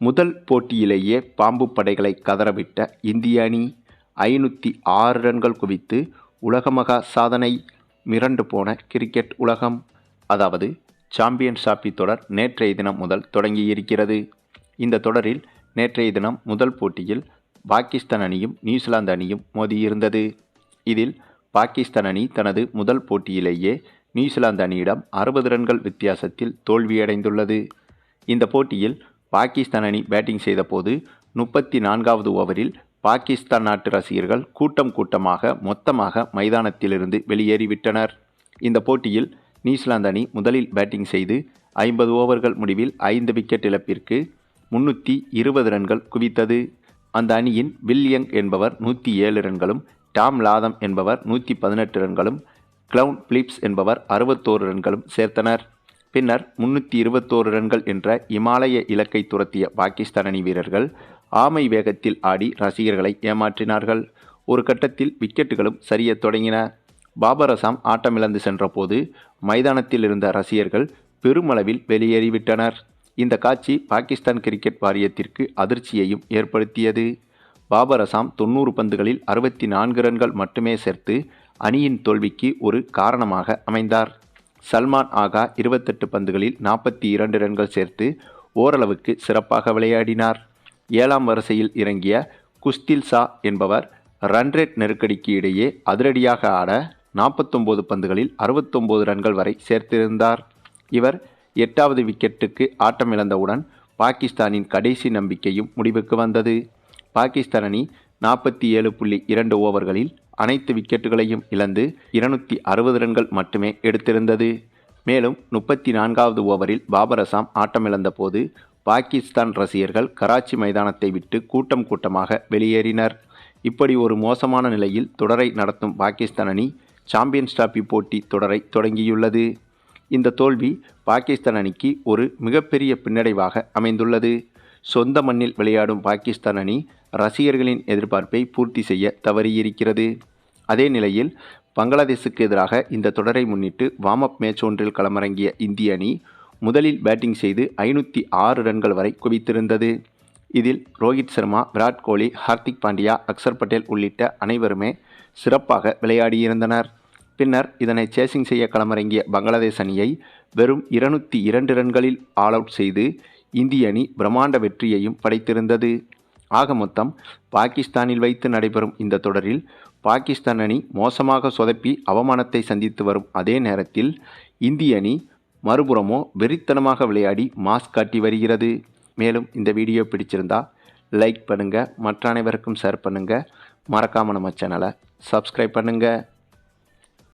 முதல் போட்டியிலேயே பாம்பு படைகளை கதறவிட்ட இந்திய அணி ஐநூற்றி ஆறு ரன்கள் குவித்து உலகமகா சாதனை மிரண்டு போன கிரிக்கெட் உலகம். அதாவது சாம்பியன் ஷாப்பி தொடர் நேற்றைய தினம் முதல் தொடங்கியிருக்கிறது இந்த தொடரில் நேற்றைய தினம் முதல் போட்டியில் பாகிஸ்தான் அணியும் நியூசிலாந்து அணியும் மோதியிருந்தது இதில் பாகிஸ்தான் அணி தனது முதல் போட்டியிலேயே நியூசிலாந்து அணியிடம் அறுபது ரன்கள் வித்தியாசத்தில் தோல்வியடைந்துள்ளது. இந்த போட்டியில் பாகிஸ்தான் அணி பேட்டிங் செய்தபோது முப்பத்தி நான்காவது ஓவரில் பாகிஸ்தான் நாட்டு ரசிகர்கள் கூட்டம் கூட்டமாக மொத்தமாக மைதானத்திலிருந்து வெளியேறிவிட்டனர். இந்த போட்டியில் நியூசிலாந்து அணி முதலில் பேட்டிங் செய்து ஐம்பது ஓவர்கள் முடிவில் ஐந்து விக்கெட் இழப்பிற்கு முன்னூற்றி இருபது ரன்கள் குவித்தது. அந்த அணியின் வில்லியங் என்பவர் நூற்றி ஏழு ரன்களும் டாம் லாதம் என்பவர் நூற்றி பதினெட்டு ரன்களும் கிளவுன் பிலிப்ஸ் என்பவர் அறுபத்தோரு ரன்களும் சேர்த்தனர். பின்னர் முன்னூற்றி இருபத்தோரு ரன்கள் என்ற இமாலய இலக்கை துரத்திய பாகிஸ்தான் அணி வீரர்கள் ஆமை வேகத்தில் ஆடி ரசிகர்களை ஏமாற்றினார்கள். ஒரு கட்டத்தில் விக்கெட்டுகளும் சரியத் தொடங்கின. பாபர் அசாம் ஆட்டமிழந்து சென்றபோது மைதானத்தில் இருந்த ரசிகர்கள் பெருமளவில் வெளியேறிவிட்டனர். இந்த காட்சி பாகிஸ்தான் கிரிக்கெட் வாரியத்திற்கு அதிர்ச்சியையும் ஏற்படுத்தியது. பாபர் அசாம் தொண்ணூறு பந்துகளில் அறுபத்தி நான்கு ரன்கள் மட்டுமே சேர்த்து அணியின் தோல்விக்கு ஒரு காரணமாக அமைந்தார். சல்மான் ஆகா இருபத்தெட்டு பந்துகளில் நாற்பத்தி இரண்டு ரன்கள் சேர்த்து ஓரளவுக்கு சிறப்பாக விளையாடினார். ஏழாம் வரிசையில் இறங்கிய குஸ்தில் சா என்பவர் ரன்ரேட் நெருக்கடிக்கு இடையே அதிரடியாக ஆட நாற்பத்தொம்போது பந்துகளில் அறுபத்தொம்போது ரன்கள் வரை சேர்த்திருந்தார். இவர் எட்டாவது விக்கெட்டுக்கு ஆட்டமிழந்தவுடன் பாகிஸ்தானின் கடைசி நம்பிக்கையும் முடிவுக்கு வந்தது. பாகிஸ்தான் அணி நாற்பத்தி ஏழு புள்ளி இரண்டு ஓவர்களில் அனைத்து விக்கெட்டுகளையும் இழந்து இருநூற்றி அறுபது ரன்கள் மட்டுமே எடுத்திருந்தது. மேலும் முப்பத்தி நான்காவது ஓவரில் பாபர் அசாம் ஆட்டமிழந்த போது பாகிஸ்தான் ரசிகர்கள் கராச்சி மைதானத்தை விட்டு கூட்டம் கூட்டமாக வெளியேறினர். இப்படி ஒரு மோசமான நிலையில் தொடரை நடத்தும் பாகிஸ்தான் அணி சாம்பியன்ஸ் டிராபி போட்டி தொடரை தொடங்கியுள்ளது. இந்த தோல்வி பாகிஸ்தான் அணிக்கு ஒரு மிகப்பெரிய பின்னடைவாக அமைந்துள்ளது. சொந்த மண்ணில் விளையாடும் பாகிஸ்தான் அணி ரசிகர்களின் எதிர்பார்ப்பை பூர்த்தி செய்ய தவறியிருக்கிறது. அதே நிலையில் பங்களாதேஷுக்கு எதிராக இந்த தொடரை முன்னிட்டு வார்ம் அப் மேட்ச் ஒன்றில் களமிறங்கிய இந்திய அணி முதலில் பேட்டிங் செய்து ஐநூற்றி ஆறு ரன்கள் வரை குவித்திருந்தது. இதில் ரோஹித் சர்மா விராட் கோலி ஹார்திக் பாண்டியா அக்சர் பட்டேல் உள்ளிட்ட அனைவருமே சிறப்பாக விளையாடியிருந்தனர். பின்னர் இதனை சேசிங் செய்ய களமிறங்கிய பங்களாதேஷ் அணியை வெறும் இருநூற்றி இரண்டு ரன்களில் ஆல் அவுட் செய்து இந்திய அணி பிரம்மாண்ட வெற்றியையும் படைத்திருந்தது. ஆக மொத்தம் பாகிஸ்தானில் வைத்து நடைபெறும் இந்த தொடரில் பாகிஸ்தான் அணி மோசமாக சொதப்பி அவமானத்தை சந்தித்து வரும் அதே நேரத்தில் இந்திய அணி மறுபுறமோ வெறித்தனமாக விளையாடி மாஸ் காட்டி வருகிறது. மேலும் இந்த வீடியோ பிடிச்சிருந்தா லைக் பண்ணுங்கள் மற்ற அனைவருக்கும் ஷேர் பண்ணுங்கள் மறக்காமல் நம்ம சேனலை சப்ஸ்கிரைப் பண்ணுங்கள்